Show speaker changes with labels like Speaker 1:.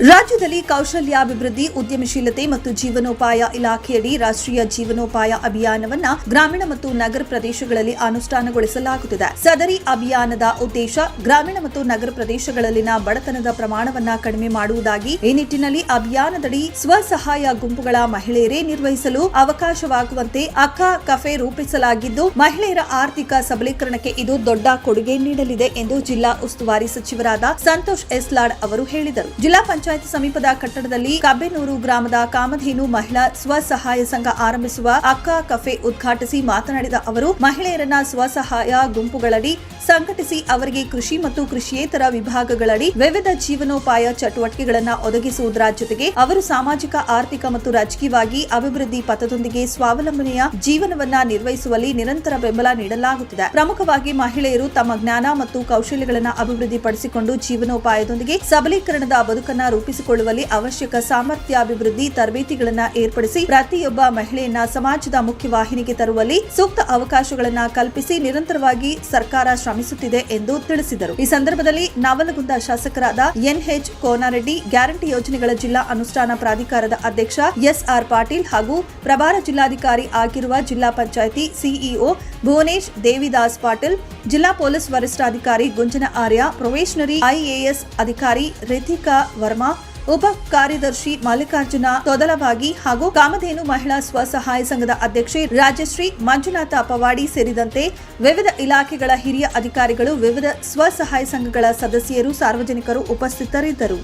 Speaker 1: ರಾಜ್ಯದಲ್ಲಿ ಕೌಶಲ್ಯಾಭಿವೃದ್ಧಿ, ಉದ್ಯಮಶೀಲತೆ ಮತ್ತು ಜೀವನೋಪಾಯ ಇಲಾಖೆಯಡಿ ರಾಷ್ಟ್ರೀಯ ಜೀವನೋಪಾಯ ಅಭಿಯಾನವನ್ನ ಗ್ರಾಮೀಣ ಮತ್ತು ನಗರ ಪ್ರದೇಶಗಳಲ್ಲಿ ಅನುಷ್ಠಾನಗೊಳಿಸಲಾಗುತ್ತಿದೆ. ಸದರಿ ಅಭಿಯಾನದ ಉದ್ದೇಶ ಗ್ರಾಮೀಣ ಮತ್ತು ನಗರ ಪ್ರದೇಶಗಳಲ್ಲಿನ ಬಡತನದ ಪ್ರಮಾಣವನ್ನು ಕಡಿಮೆ ಮಾಡುವುದಾಗಿ, ಈ ನಿಟ್ಟಿನಲ್ಲಿ ಅಭಿಯಾನದಡಿ ಸ್ವಸಹಾಯ ಗುಂಪುಗಳ ಮಹಿಳೆಯರೇ ನಿರ್ವಹಿಸಲು ಅವಕಾಶವಾಗುವಂತೆ ಅಕ್ಕ ಕಫೆ ರೂಪಿಸಲಾಗಿದ್ದು, ಮಹಿಳೆಯರ ಆರ್ಥಿಕ ಸಬಲೀಕರಣಕ್ಕೆ ಇದು ದೊಡ್ಡ ಕೊಡುಗೆ ನೀಡಲಿದೆ ಎಂದು ಜಿಲ್ಲಾ ಉಸ್ತುವಾರಿ ಸಚಿವರಾದ ಸಂತೋಷ್ ಎಸ್ಲಾಡ್ ಅವರು ಹೇಳಿದರು. ಜಿಲ್ಲಾ ಪಂಚಾಯತ್ ಸಮೀಪದ ಕಟ್ಟಡದಲ್ಲಿ ಕಬ್ಬೆನೂರು ಗ್ರಾಮದ ಕಾಮಧೇನು ಮಹಿಳಾ ಸ್ವಸಹಾಯ ಸಂಘ ಆರಂಭಿಸುವ ಅಕ್ಕ ಕಫೆ ಉದ್ಘಾಟಿಸಿ ಮಾತನಾಡಿದ ಅವರು, ಮಹಿಳೆಯರನ್ನ ಸ್ವಸಹಾಯ ಗುಂಪುಗಳಡಿ ಸಂಘಟಿಸಿ ಅವರಿಗೆ ಕೃಷಿ ಮತ್ತು ಕೃಷಿಯೇತರ ವಿಭಾಗಗಳಡಿ ವಿವಿಧ ಜೀವನೋಪಾಯ ಚಟುವಟಿಕೆಗಳನ್ನು ಒದಗಿಸುವುದರ ಜೊತೆಗೆ ಅವರು ಸಾಮಾಜಿಕ, ಆರ್ಥಿಕ ಮತ್ತು ರಾಜಕೀಯವಾಗಿ ಅಭಿವೃದ್ಧಿ ಪಥದೊಂದಿಗೆ ಸ್ವಾವಲಂಬನೆಯ ಜೀವನವನ್ನ ನಿರ್ವಹಿಸುವಲ್ಲಿ ನಿರಂತರ ಬೆಂಬಲ ನೀಡಲಾಗುತ್ತಿದೆ. ಪ್ರಮುಖವಾಗಿ ಮಹಿಳೆಯರು ತಮ್ಮ ಜ್ಞಾನ ಮತ್ತು ಕೌಶಲ್ಯಗಳನ್ನು ಅಭಿವೃದ್ಧಿಪಡಿಸಿಕೊಂಡು ಜೀವನೋಪಾಯದೊಂದಿಗೆ ಸಬಲೀಕರಣದ ಬದುಕನ್ನ ರೂಪಿಸಿಕೊಳ್ಳುವಲ್ಲಿ ಅವಶ್ಯಕ ಸಾಮರ್ಥ್ಯ ಅಭಿವೃದ್ಧಿ ತರಬೇತಿಗಳನ್ನು ಏರ್ಪಡಿಸಿ ಪ್ರತಿಯೊಬ್ಬ ಮಹಿಳೆಯನ್ನ ಸಮಾಜದ ಮುಖ್ಯವಾಹಿನಿಗೆ ತರುವಲ್ಲಿ ಸೂಕ್ತ ಅವಕಾಶಗಳನ್ನು ಕಲ್ಪಿಸಿ ನಿರಂತರವಾಗಿ ಸರ್ಕಾರ ಶ್ರಮಿಸುತ್ತಿದೆ ಎಂದು ತಿಳಿಸಿದರು. ಈ ಸಂದರ್ಭದಲ್ಲಿ ನವಲಗುಂದ ಶಾಸಕರಾದ ಎನ್ಎಚ್ ಕೋನಾರೆಡ್ಡಿ, ಗ್ಯಾರಂಟಿ ಯೋಜನೆಗಳ ಜಿಲ್ಲಾ ಅನುಷ್ಠಾನ ಪ್ರಾಧಿಕಾರದ ಅಧ್ಯಕ್ಷ ಎಸ್ಆರ್ ಪಾಟೀಲ್ ಹಾಗೂ ಪ್ರಭಾರ ಜಿಲ್ಲಾಧಿಕಾರಿ ಆಗಿರುವ ಜಿಲ್ಲಾ ಪಂಚಾಯಿತಿ ಸಿಇಒ ಭುವನೇಶ್ ದೇವಿದಾಸ್ ಪಾಟೀಲ್, ಜಿಲ್ಲಾ ಪೊಲೀಸ್ ವರಿಷ್ಠಾಧಿಕಾರಿ ಗುಂಜನ ಆರ್ಯ, ಪ್ರೊಬೇಷನರಿ ಐಎಎಸ್ ಅಧಿಕಾರಿ ರಿತಿಕಾ ವರ್ಮಾ ಉಪ ಕಾರ್ಯದರ್ಶಿ ಮಲ್ಲಿಕಾರ್ಜುನ ತೊದಲವಾಗಿ ಹಾಗೂ ಕಾಮಧೇನು ಮಹಿಳಾ ಸ್ವಸಹಾಯ ಸಂಘದ ಅಧ್ಯಕ್ಷೆ ರಾಜಶ್ರೀ ಮಂಜುನಾಥ ಪವಾಡಿ ಸೇರಿದಂತೆ ವಿವಿಧ ಇಲಾಖೆಗಳ ಹಿರಿಯ ಅಧಿಕಾರಿಗಳು ವಿವಿಧ ಸ್ವಸಹಾಯ ಸಂಘಗಳ ಸದಸ್ಯರು ಸಾರ್ವಜನಿಕರು ಉಪಸ್ಥಿತರಿದ್ದರು.